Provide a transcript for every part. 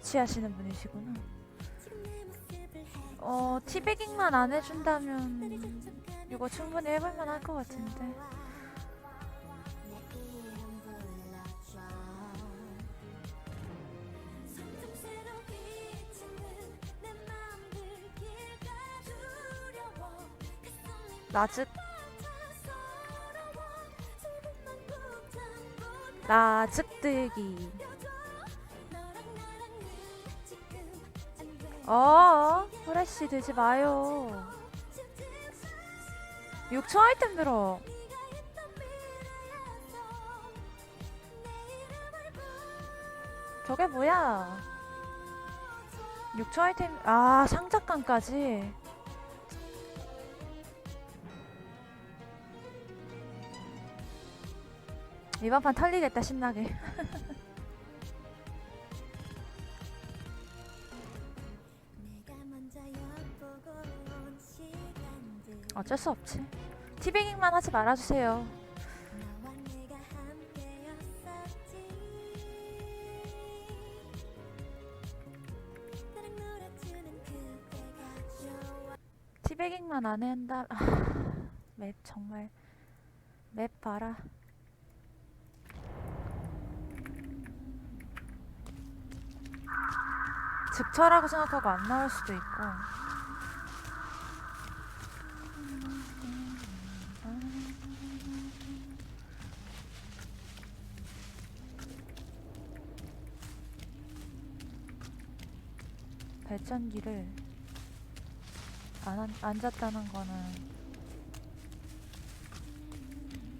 스위치 하시는 분이시구나. 어, 티베깅만 안 해준다면 이거 충분히 해볼만 할 것 같은데. 나즉 나즉들기 어 후레쉬 되지 마요. 6초 아이템 들어. 저게 뭐야? 6초 아이템 아 상작관까지? 이번 판 털리겠다 신나게 어쩔 수 없지. 티베깅만 하지 말아주세요. 티베깅만 안 한다. 아, 맵 정말 맵 봐라. 즉처라고 생각하고 안 나올 수도 있고 발전기를 안 안- 앉았다는 거는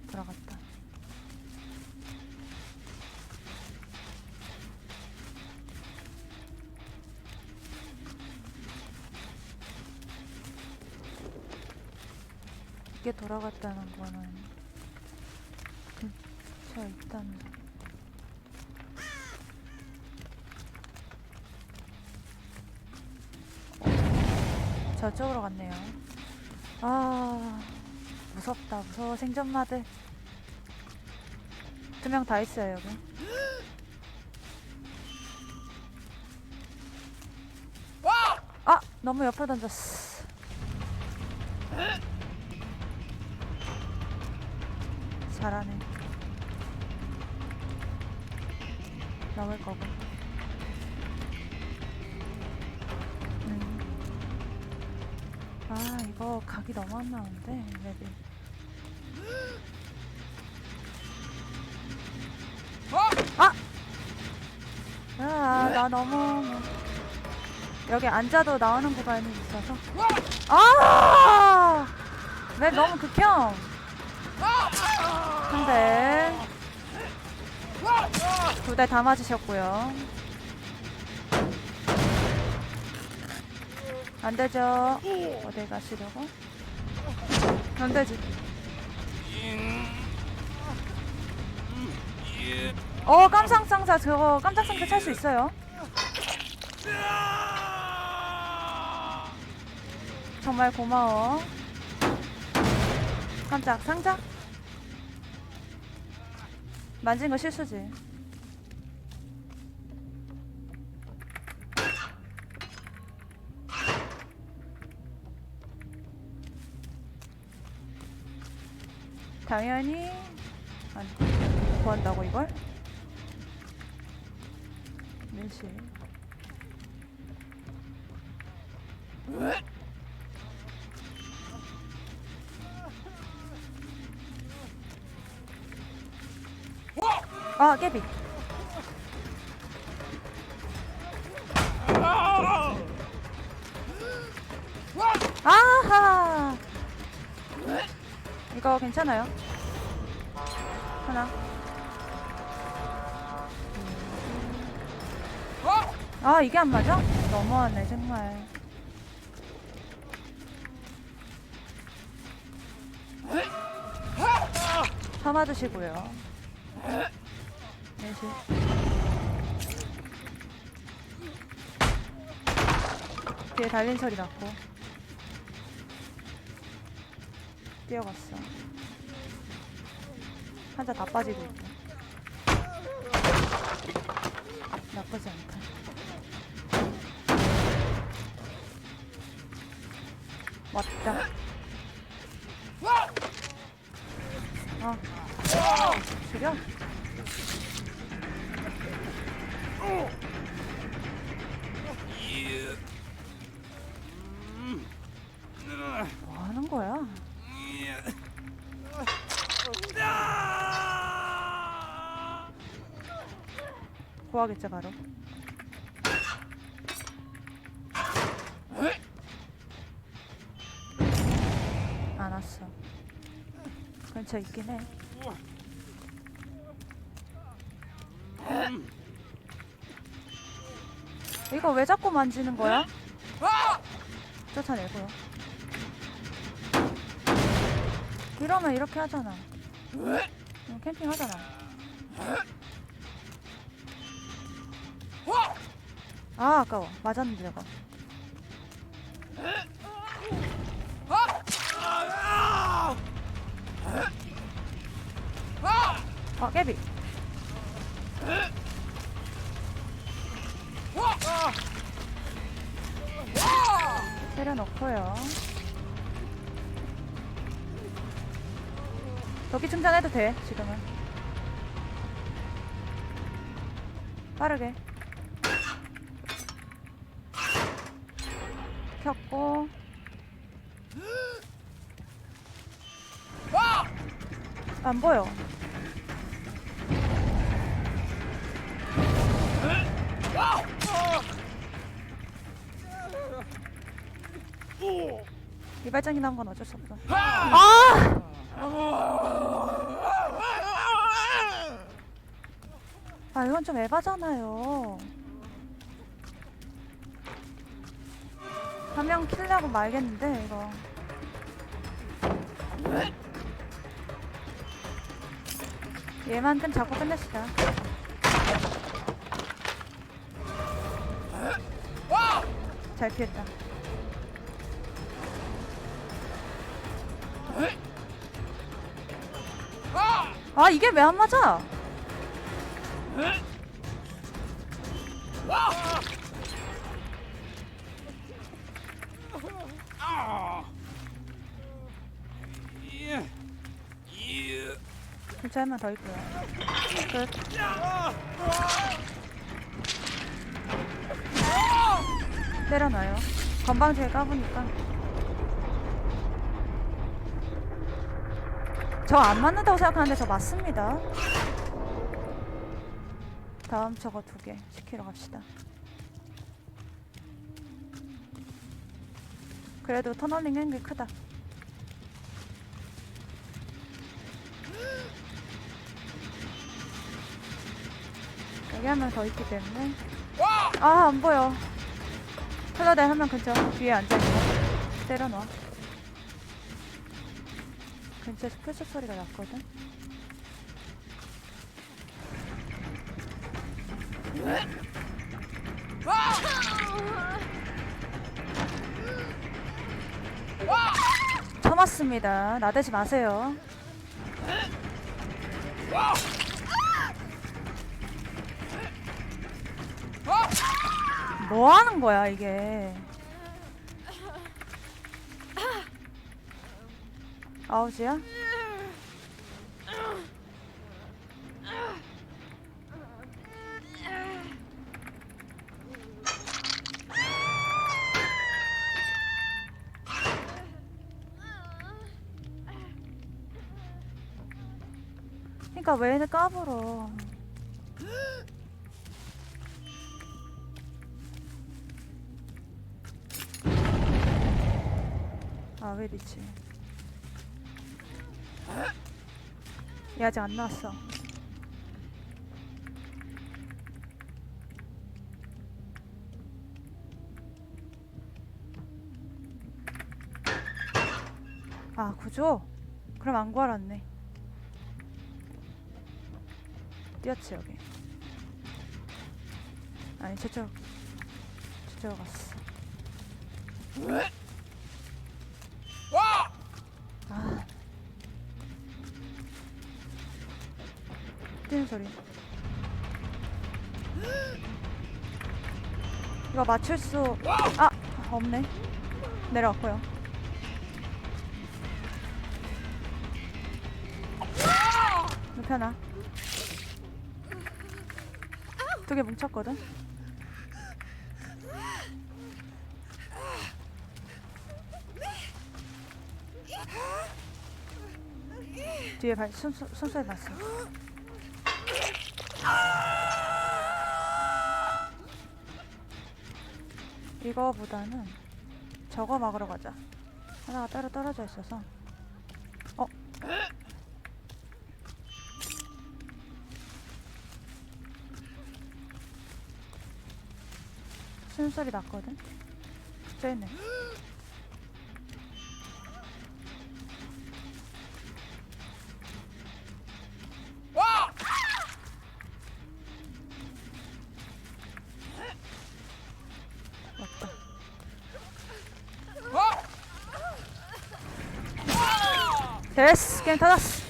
들어갔다. 이게 돌아갔다는 거는 근처에 있다는 저쪽으로 갔네요. 아 무섭다 무서워 생존마들 두 명 다 있어요 여기. 아 너무 옆으로 던졌어. 잘하네. 나올 거고. 아 이거 각이 너무 안 나오는데 맵이. 아! 아, 나 너무 뭐- 여기 앉아도 나오는 구간이 있어서. 아! 맵 너무 극혐. 근데 두 대 다 맞으셨고요. 안 되죠. 어디 가시려고? 안 되지. 어 깜짝 상자 저거 깜짝 상자 찰수 있어요. 정말 고마워. 깜짝 상자? 만진 거 실수지. 당연히. 아니 구한다고 이걸? 밀실. 아 깨비 이거 괜찮아요? 하나. 아 이게 안 맞아? 너무하네 정말. 참아 주시고요. 내실 뒤에 달린 소리 났고 뛰어갔어. 한자 다 빠지고 있다. 나쁘지 않다. 왔다. 어. 아, 죽여? 예. 음. 뭐 하는 거야? 구하겠지 바로. 안 왔어. 근처 있긴 해. 이거 왜 자꾸 만지는 거야? 쫓아내고요. 이러면 이렇게 하잖아. 응, 캠핑 하잖아. 아 아까워. 맞았는데 내가. 아 깨비. 때려놓고요. 여기 충전해도 돼 지금은. 빠르게. 켰고. 안 보여. 이발장이 나온 건 어쩔 수 없어. 아! 아 이건 좀 에바잖아요. 한명 킬려고 말겠는데 이거. 얘만 끈 잡고 끝냅시다. 잘 피했다. 아 이게 왜 안 맞아? 글자 한명 더 있고요. 끝. 때려놔요. 건방지게 까보니까. 저 안 맞는다고 생각하는데 저 맞습니다. 다음 저거 두 개 시키러 갑시다. 그래도 터널링 한게 크다. 여기 한명더 있기 때문에. 아 안 보여. 텔러대 한명 근처 뒤에 앉아있고 때려놔. 근처에서 풀숲 소리가 났거든. 쳐맞습니다. 나대지 마세요 뭐 하는 거야 이게 아우지야? 그니까 왜 까불어 아, 왜 리치? 얘 아직 안 나왔어. 아, 구조? 그럼 안 구하랐네. 뛰었지, 여기. 아니, 저쪽, 저쪽 갔어. 뛰는 소리. 이거 맞출 수, 아! 없네. 내려왔고요. 눕혀놔. 두 개 뭉쳤거든. 뒤에 발, 순수, 순수해 봤어. 이거보다는 저거 막으러 가자. 하나가 따로 떨어져 있어서. 어? 숨소리 났거든? 쟤네. 왔다. 됐어 게임 터졌어.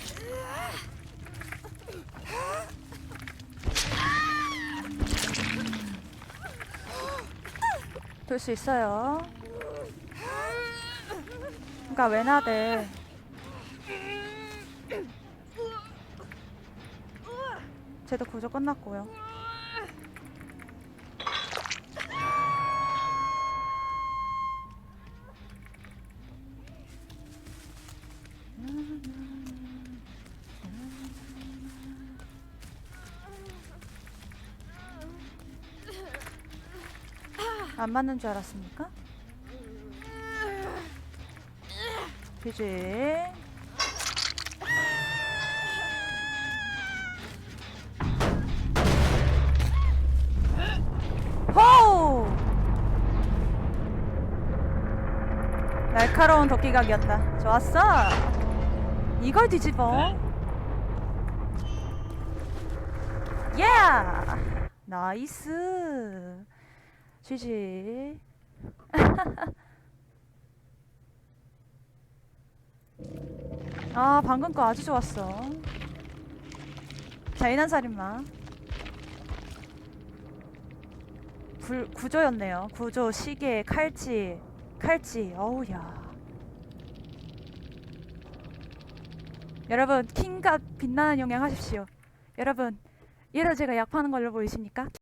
돌 수 있어요. 그니까 왜 나대 쟤도 구조 끝났고요 안 맞는 줄 알았습니까? 그지? 날카로운 도끼각이었다. 좋았어! 이걸 뒤집어? 예! 나이스! GG. 아, 방금 거 아주 좋았어. 잔인한 살인마. 불, 구조였네요. 구조, 시계, 칼치, 칼치. 어우야. 여러분, 킹과 빛나는 영양 하십시오. 여러분, 얘를 제가 약 파는 걸로 보이십니까?